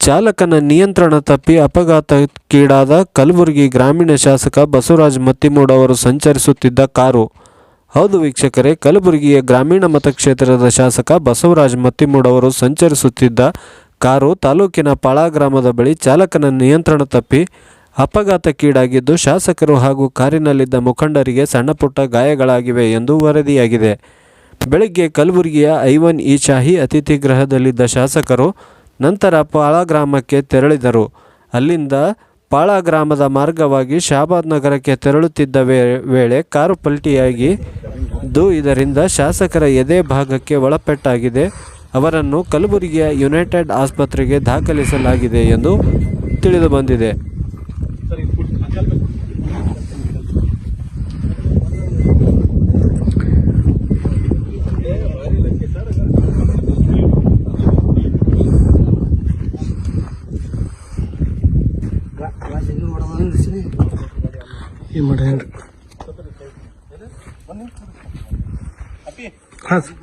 ಚಾಲಕನ ನಿಯಂತ್ರಣ ತಪ್ಪಿ ಅಪಘಾತಕ್ಕೀಡಾದ ಕಲಬುರಗಿ ಗ್ರಾಮೀಣ ಶಾಸಕ ಬಸವರಾಜ್ ಮತ್ತಿಮೂಡ್ ಅವರು ಸಂಚರಿಸುತ್ತಿದ್ದ ಕಾರು. ಹೌದು ವೀಕ್ಷಕರೇ, ಕಲಬುರಗಿಯ ಗ್ರಾಮೀಣ ಮತಕ್ಷೇತ್ರದ ಶಾಸಕ ಬಸವರಾಜ್ ಮತ್ತಿಮೂಡ್ ಅವರು ಸಂಚರಿಸುತ್ತಿದ್ದ ಕಾರು ತಾಲೂಕಿನ ಪಾಳ ಗ್ರಾಮದ ಬಳಿ ಚಾಲಕನ ನಿಯಂತ್ರಣ ತಪ್ಪಿ ಅಪಘಾತಕ್ಕೀಡಾಗಿದ್ದು ಶಾಸಕರು ಹಾಗೂ ಕಾರಿನಲ್ಲಿದ್ದ ಮುಖಂಡರಿಗೆ ಸಣ್ಣಪುಟ್ಟ ಗಾಯಗಳಾಗಿವೆ ಎಂದು ವರದಿಯಾಗಿದೆ. ಬೆಳಗ್ಗೆ ಕಲಬುರಗಿಯ ಐವನ್ ಇ ಶಾಹಿ ಅತಿಥಿ ಗೃಹದಲ್ಲಿದ್ದ ಶಾಸಕರು ನಂತರ ಪಾಳ ಗ್ರಾಮಕ್ಕೆ ತೆರಳಿದರು. ಅಲ್ಲಿಂದ ಪಾಳ ಗ್ರಾಮದ ಮಾರ್ಗವಾಗಿ ಶಾಬಾದ್ ನಗರಕ್ಕೆ ತೆರಳುತ್ತಿದ್ದ ವೇಳೆ ಕಾರು ಪಲ್ಟಿಯಾಗಿದ್ದು ಇದರಿಂದ ಶಾಸಕರ ಎದೆ ಭಾಗಕ್ಕೆ ಒಳಪೆಟ್ಟಾಗಿದೆ. ಅವರನ್ನು ಕಲಬುರಗಿಯ ಯುನೈಟೆಡ್ ಆಸ್ಪತ್ರೆಗೆ ದಾಖಲಿಸಲಾಗಿದೆ ಎಂದು ತಿಳಿದು ಏನು ಮಾಡ್ಯಾನ್ರಿ ಹಾಂ ಸರ್.